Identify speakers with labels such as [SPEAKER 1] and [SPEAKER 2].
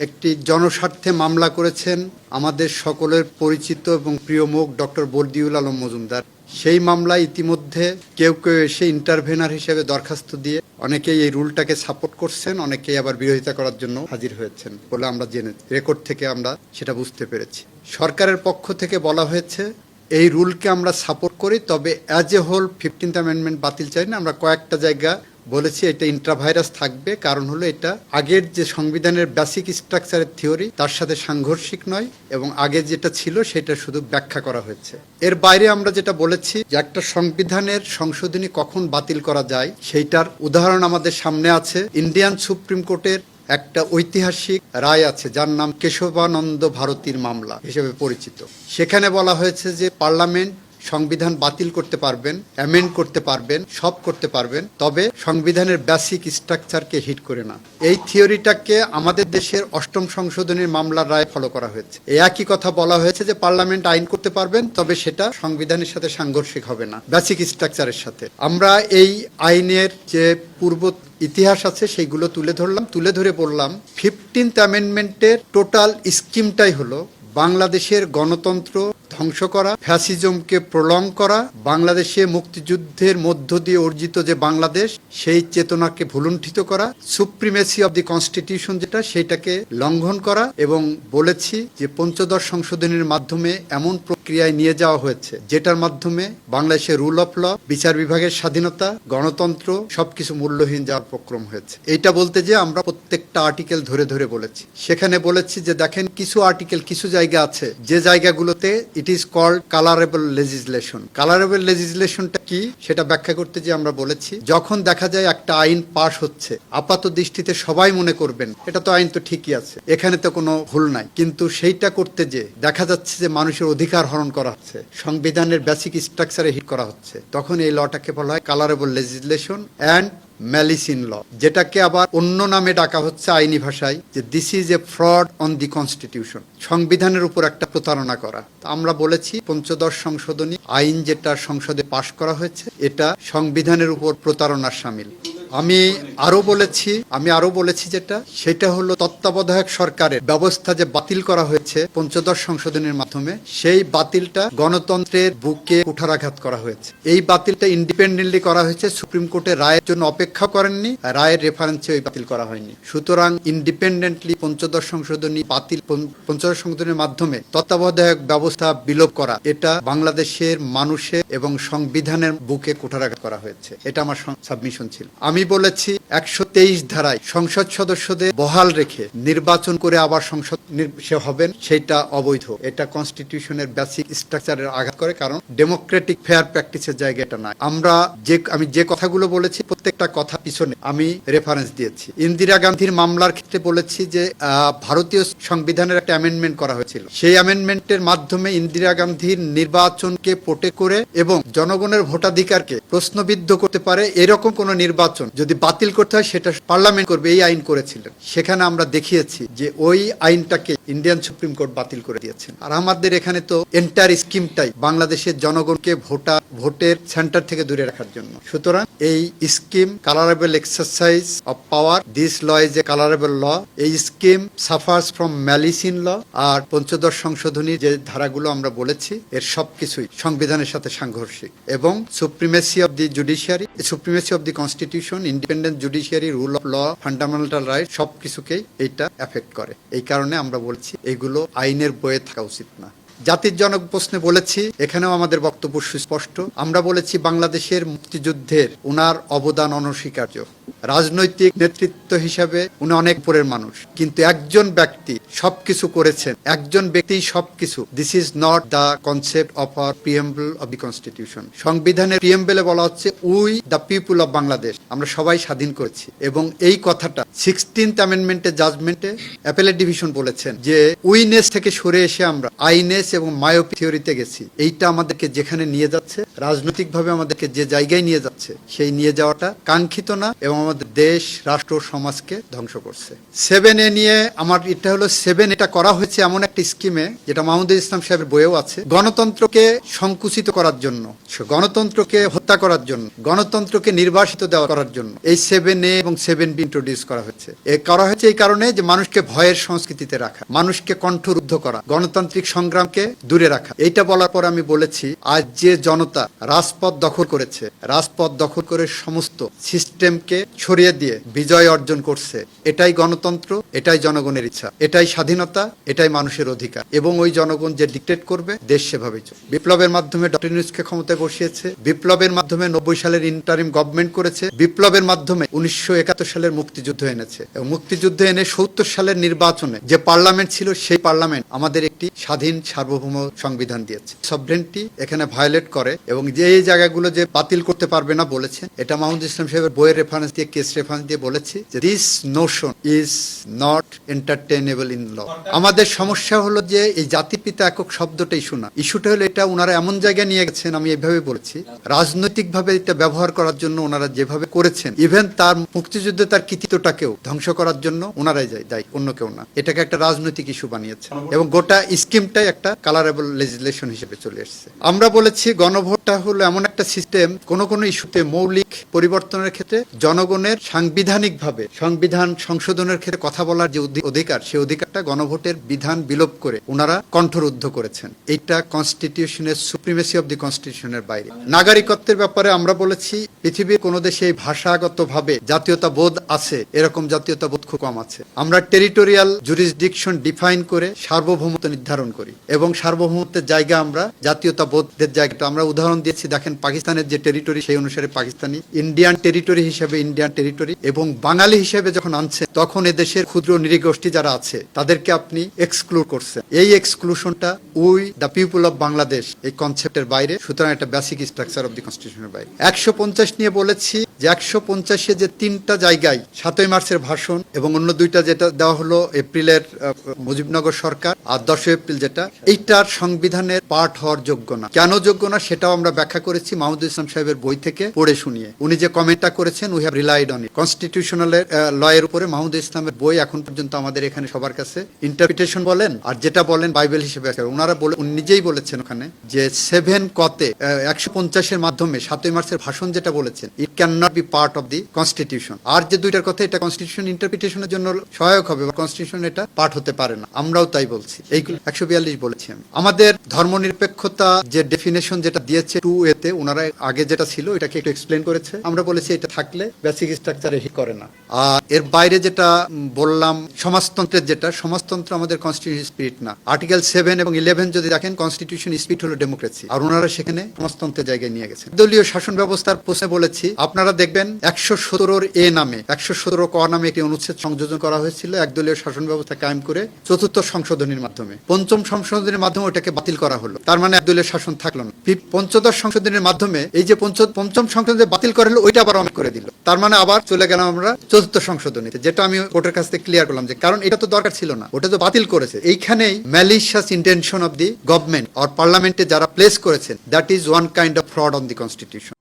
[SPEAKER 1] একটি জনস্বার্থে মামলা করেছেন আমাদের সকলের পরিচিত এবং প্রিয় মুখ ডক্টর বর্দিউল আলম মজুমদার। সেই মামলায় ইতিমধ্যে কেউ কেউ এসে ইন্টারভেনার হিসেবে দরখাস্ত দিয়ে অনেকেই এই রুলটাকে সাপোর্ট করছেন, অনেকেই আবার বিরোধিতা করার জন্য হাজির হয়েছেন বলে আমরা জেনে রেকর্ড থেকে আমরা সেটা বুঝতে পেরেছি। সরকারের পক্ষ থেকে বলা হয়েছে, এই রুলকে আমরা সাপোর্ট করি, তবে as a whole fifteenth amendment বাতিল চাই না। আমরা কয়েকটা জায়গা বলেছি, এটা ইন্ট্রাভাইরাস থাকবে। কারণ হলো এটা আগের যে সংবিধানের বেসিক স্ট্রাকচারের থিওরি তার সাথে সাংঘর্ষিক নয় এবং আগে যেটা ছিল সেটা শুধু ব্যাখ্যা করা হয়েছে। এর বাইরে আমরা যেটা বলেছি যে একটা সংবিধানের সংশোধনী কখন বাতিল করা যায়, সেইটার উদাহরণ আমাদের সামনে আছে। ইন্ডিয়ান সুপ্রিম কোর্টের একটা ঐতিহাসিক রায় আছে, যার নাম কেশবানন্দ ভারতীর মামলা হিসেবে পরিচিত। সেখানে বলা হয়েছে যে পার্লামেন্ট সংবিধান বাতিল করতে পারবেন অ্যামেন্ড করতে পারবেন, সব করতে পারবেন, তবে সংবিধানের বেসিক স্ট্রাকচারকে হিট করে না। এই থিওরিটাকে আমাদের দেশের অষ্টম সংশোধনীর মামলার রায় ফলো করা হয়েছে। এই একই কথা বলা হয়েছে যে পার্লামেন্ট আইন করতে পারবেন, তবে সেটা সংবিধানের সাথে সাংঘর্ষিক হবে না বেসিক স্ট্রাকচারের সাথে। আমরা এই আইনের যে পূর্ব ইতিহাস আছে, সেইগুলো তুলে ধরলাম। তুলে ধরে বললাম ফিফটিন্থ অ্যামেন্ডমেন্টের টোটাল স্কিমটাই হলো বাংলাদেশের গণতন্ত্র ধ্বংস করা, ফ্যাসিজমকে প্রলং করা, বাংলাদেশে মুক্তিযুদ্ধের মধ্য দিয়ে অর্জিত যে বাংলাদেশ, সেই চেতনাকে ভুলুণ্ঠিত করা, সুপ্রিমেসি অব দি কনস্টিটিউশন যেটা সেটাকে লঙ্ঘন করা এবং বলেছি যে পঞ্চদশ সংশোধনীর মাধ্যমে এমন প্রক্রিয়ায় নিয়ে যাওয়া হয়েছে, যেটার মাধ্যমে বাংলাদেশের রুল অফ ল বিচার বিভাগের স্বাধীনতা, গণতন্ত্র, সবকিছু মূল্যহীন যাওয়ার প্রক্রম হয়েছে। এইটা বলতে যে আমরা প্রত্যেকটা আর্টিকেল ধরে ধরে বলেছি। সেখানে বলেছি যে দেখেন, কিছু আর্টিকেল কিছু জায়গা আছে, যে জায়গাগুলোতে it is called colourable legislation colourable লেজিসলেশনটা কি? সেটা ব্যাখ্যা করতে যে আমরা বলেছি, যখন দেখা যায় একটা আইন পাশ হচ্ছে, আপাত দৃষ্টিতে সবাই মনে করবেন, এটা তো আইন তো ঠিকই আছে, এখানে তো কোনো ভুল নাই। কিন্তু সেইটা করতে যে দেখা যাচ্ছে যে মানুষের অধিকার হরণ করা হচ্ছে, সংবিধানের বেসিক স্ট্রাকচারে হিট করা হচ্ছে, তখন এই লটাকে বলা হয় colourable legislation and malice in law, যেটাকে আবার অন্য নামে ডাকা হচ্ছে আইনি ভাষায় যে this is a fraud on the constitution সংবিধানের উপর একটা প্রতারণা করা। আমরা বলেছি পঞ্চদশ সংশোধনী আইন যেটা সংসদে পাশ করা হয়েছে, এটা সংবিধানের উপর প্রতারণার সামিল। আমি আরও বলেছি, আমি আরও বলেছি যেটা, সেটা হলো তত্ত্বাবধায়ক সরকারের ব্যবস্থা যে বাতিল করা হয়েছে পঞ্চদশ সংশোধনের মাধ্যমে, সেই বাতিলটা গণতন্ত্রের বুকে কুঠারাঘাত করা হয়েছে। এই বাতিলটা ইন্ডিপেন্ডেন্টলি করা হয়েছে, সুপ্রিম কোর্টের রায়ের জন্য অপেক্ষা করেননি, রায়ের রেফারেন্সে ওই বাতিল করা হয়নি। সুতরাং ইন্ডিপেন্ডেন্টলি পঞ্চদশ সংশোধনী বাতিল পঞ্চদশ সংশোধনের মাধ্যমে তত্ত্বাবধায়ক ব্যবস্থা বিলোপ করা, এটা বাংলাদেশের মানুষের এবং সংবিধানের বুকে কুঠারাঘাত করা হয়েছে। এটা আমার সাবমিশন ছিল। আমি বলেছি, একশো তেইশ ধারায় সংসদ সদস্যদের বহাল রেখে নির্বাচন করে আবার সংসদ হবেন, সেটা অবৈধ। এটা কনস্টিটিউশনের বেসিক স্ট্রাকচারের আঘাত করে, কারণ ডেমোক্রেটিক ফেয়ার প্র্যাকটিসের জায়গা এটা নয় আমরা যে, আমি যে কথাগুলো বলেছি, প্রত্যেকটা কথা পিছনে আমি রেফারেন্স দিয়েছি। ইন্দিরা গান্ধীর মামলার ক্ষেত্রে বলেছি যে ভারতীয় সংবিধানের একটা অ্যামেন্ডমেন্ট করা হয়েছিল। সেই অ্যামেন্ডমেন্টের মাধ্যমে ইন্দিরা গান্ধীর নির্বাচনকে পোটে করে এবং জনগণের ভোটাধিকারকে প্রশ্নবিদ্ধ করতে পারে, এরকম কোন নির্বাচন যদি বাতিল করতে হয়, সেটা পার্লামেন্ট করবে, এই আইন করেছিলেন। সেখানে আমরা দেখিয়েছি যে ওই আইনটাকে ইন্ডিয়ান সুপ্রিম কোর্ট বাতিল করে দিয়েছেন। আর আমাদের এখানে তো এন্টার স্কিমটাই বাংলাদেশের জনগণকে ভোটা ভোটের সেন্টার থেকে দূরে রাখার জন্য। সুতরাং এই scheme colourable exercise of power, this law is a colourable law. এই scheme suffers from malice in law আর পঞ্চদশ সংশোধনীর যে ধারাগুলো আমরা বলেছি, এর সবকিছুই সংবিধানের সাথে সাংঘর্ষিক। এবং supremacy of the judiciary, supremacy of the constitution, independent judiciary, rule of law, fundamental right সবকিছুকেই এটা এফেক্ট করে। এই কারণে আমরা বলছি, এগুলো আইনের বইয়ে থাকা উচিত না। জাতির জনক প্রশ্নে বলেছি, এখানেও আমাদের বক্তব্য সুস্পষ্ট। আমরা বলেছি বাংলাদেশের মুক্তিযুদ্ধের ওনার অবদান অনস্বীকার্য। রাজনৈতিক নেতৃত্ব হিসাবে উনি অনেক উপরের মানুষ। কিন্তু একজন ব্যক্তি সবকিছু করেছেন, একজন ব্যক্তি সবকিছু। This is not the concept of R preamble of the constitution সংবিধানের প্রিয়েম্বলে বলা হচ্ছে we the people of Bangladesh আমরা সবাই স্বাধীন করেছি। এবং এই কথাটা সিক্সটিন্থ অ্যামেন্ডমেন্টের জাজমেন্টে অ্যাপেলের ডিভিশন বলেছেন যে উইনেস থেকে সরে এসে আমরা আইনেস এবং মায়োপি থিওরিতে গেছি। এইটা আমাদেরকে যেখানে নিয়ে যাচ্ছে, রাজনৈতিকভাবে আমাদেরকে যে জায়গায় নিয়ে যাচ্ছে, সেই নিয়ে যাওয়াটা কাঙ্ক্ষিত না এবং আমাদের দেশ, রাষ্ট্র, সমাজকে ধ্বংস করছে। সেভেন এ নিয়ে আমার এটা হলো সেভেন এটা করা হয়েছে এমন একটা স্কিমে যেটা মাহমুদুল ইসলাম সাহেবের বইয়েও আছে, গণতন্ত্রকে সংকুচিত করার জন্য, গণতন্ত্রকে হত্যা করার জন্য, গণতন্ত্রকে নির্বাসিত দেওয়া করার জন্য। এই সেভেন এ এবং সেভেন বি ইন্ট্রোডিউস করা হয়েছে। এ করা হয়েছে এই কারণে যে মানুষকে ভয়ের সংস্কৃতিতে রাখা, মানুষকে কণ্ঠরুদ্ধ করা, গণতান্ত্রিক সংগ্রামকে দূরে রাখা। এইটা বলার পর আমি বলেছি, আজ যে জনতা রাজপথ দখল করেছে, রাজপথ দখল করে সমস্ত সিস্টেমকে ছড়িয়ে দিয়ে বিজয় অর্জন করছে। এটাই গণতন্ত্র, এটাই জনগণের ইচ্ছা, এটাই স্বাধীনতা, এটাই মানুষের অধিকার এবং ওই জনগণ যে ডিক্টেট করবে, দেশ সেভাবেই চলবে। বিপ্লবের মাধ্যমে ডক্টর নিউজকে ক্ষমতায় বসিয়েছে, বিপ্লবের মাধ্যমে নব্বই সালের ইন্টারিম গভর্নমেন্ট করেছে, বিপ্লবের মাধ্যমে উনিশশো একাত্তর সালের মুক্তিযুদ্ধ এনেছে এবং মুক্তিযুদ্ধ এনে সত্তর সালের নির্বাচনে যে পার্লামেন্ট ছিল, সেই পার্লামেন্ট আমাদের একটি স্বাধীন সার্বভৌম সংবিধান দিয়েছে। সবরেন্টি এখানে ভায়োলেট করে এবং যে জায়গাগুলো যে বাতিল করতে পারবে না বলেছেন এটা মাহমুদ ইসলাম সাহেবের বইয়ের রেফারেন্স দিয়ে কেস রেফারেন্স দিয়ে বলেছি যে this notion is not entertainable in law আমাদের সমস্যা হলো যে এই জাতিপিতা একক শব্দটাই শোনা। ইস্যুটা হলো এটা ওনারা এমন জায়গায় নিয়ে গেছেন, আমি এভাবে বলেছি। রাজনৈতিকভাবে এটা ব্যবহার করার জন্য ওনারা যেভাবে করেছেন ইভেন তার মুক্তিযুদ্ধে তার কৃতিত্বটাকেও ধ্বংস করার জন্য ওনারাই যায়, দায়ী, অন্য কেউ না। এটাকে একটা রাজনৈতিক ইস্যু বানিয়েছে। এবং গোটা স্কিমটাই একটা কালারেবল লেজিসলেশন হিসেবে চলে এসেছে। আমরা বলেছি গণভোটটা হলো এমন একটা সিস্টেম কোন কোন ইস্যুতে মৌলিক পরিবর্তনের ক্ষেত্রে জনগণের সাংবিধানিকভাবে, সংবিধান সংশোধনের ক্ষেত্রে কথা বলার যে অধি- অধিকার, সেই অধিকারটা গণভোটের বিধান বিলোপ করে ওনারা কণ্ঠরুদ্ধ করেছেন। এইটা কনস্টিটিউশনের সুপ্রিমেসি অব দি কনস্টিটিউশনের বাইরে। নাগরিকত্বের ব্যাপারে আমরা বলেছি, পৃথিবীর কোনো দেশে ভাষাগতভাবে জাতীয়তা বোধ আছে। এরকম জাতীয়তা বোধ খুব কম আছে। আমরা টেরিটোরিয়াল জুরিসডিকশন ডিফাইন করে সার্বভৌমত্ব নির্ধারণ করি এবং সার্বভৌমত্বের জায়গা আমরা জাতীয়তা বোধের জায়গাটা আমরা উদাহরণ দিয়েছি, দেখেন পাকিস্তানের যে টেরিটরি, সেই অনুসারে পাকিস্তানি, ইন্ডিয়ান টেরিটরি হিসেবে ইন্ডিয়ান টেরিটরি এবং বাঙালি হিসেবে যখন আনছে, তখন এদেশের ক্ষুদ্র নৃগোষ্ঠী যারা আছে, তাদেরকে আপনি এক্সক্লুড করছেন। এই এক্সক্লুশনটা we the people of Bangladesh এই কনসেপ্টের বাইরে, সুতরাং একটা বেসিক স্ট্রাকচার অফ দি কনস্টিটিউশনের বাইরে। একশো পঞ্চাশ নিয়ে বলেছি যে একশো পঞ্চাশে যে তিনটা জায়গায় সাতই মার্চের ভাষণ এবং অন্য দুইটা যেটা দেওয়া হলো এপ্রিলের মুজিবনগর সরকার আর দশই এপ্রিল যেটা, এইটার সংবিধানের পাঠ হওয়ার যোগ্য না। কেন যোগ্য না সেটাও আমরা ব্যাখ্যা করেছি মাহমুদুল ইসলাম সাহেবের বই থেকে পড়ে শুনিয়ে। উনি যে কমেন্টটা করেছেন we have relied on constitutional law এর উপরে মাহমুদুল ইসলামের বই এখন পর্যন্ত আমাদের এখানে সবার কাছে ইন্টারপ্রিটেশন বলেন, আর যেটা বলেন বাইবেল হিসেবে ওনারা বলে, উনি নিজেই বলেছেন ওখানে যে সেভেন কতে একশো পঞ্চাশের মাধ্যমে সাতই মার্চের ভাষণ যেটা বলেছেন it can not be part of the constitution আর যে দুইটার কথা, এটা কনস্টিটিউশন ইন্টারপ্রিটেশনের জন্য সহায়ক হবে কনস্টিটিউশন এটা পাঠ হতে পারে না। আমরাও তাই বলছি। এইগুলো একশো বিয়াল্লিশ বলেছি আমি। আমাদের ধর্মনিরপেক্ষতা যে ডেফিনেশন যেটা দিয়েছে টু এতে ওনারা আগে যেটা ছিল, এটাকে একটু এক্সপ্লেন করেছে। আমরা বলেছি এটা থাকলে বেসিক স্ট্রাকচারে হি করে না। আর এর বাইরে যেটা বললাম, সমাজতন্ত্রের যেটা, সমাজতন্ত্র আমাদের কনস্টিটিউশন স্পিরিট না। আর্টিকেল সেভেন এবং ইলেভেন যদি দেখেন কনস্টিটিউশন স্পিরিট হলো ডেমোক্রেসি আর ওনারা সেখানে সমাজতন্ত্রের জায়গায় নিয়ে গেছেন। দলীয় শাসন ব্যবস্থার প্রশ্নে বলেছি, আপনারা দেখবেন একশো সতেরোর এ নামে একশো সতেরো ক নামে একটি অনুচ্ছেদ সংযোজন করা হয়েছিল একদলীয় শাসন ব্যবস্থা কায়েম করে চতুর্থ সংশোধনীর মাধ্যমে। পঞ্চম সংশোধনীর মাধ্যমে ওটাকে বাতিল করা হলো। তার মানে একদলীয় শাসন থাকল না। পঞ্চদশ সংশোধনীর মাধ্যমে এই যে পঞ্চম সংশোধনী বাতিল করা হলো, ওইটা আবার অনেক করে দিল। তার মানে আবার চলে গেলাম আমরা চতুর্থ সংশোধনীতে, যেটা আমি কোর্টের কাছ থেকে ক্লিয়ার করলাম যে কারণ এটা তো দরকার ছিল না, ওটা তো বাতিল করেছে। এইখানেই malicious intention of the government or পার্লামেন্টে যারা প্লেস করেছেন that is one kind of fraud on the constitution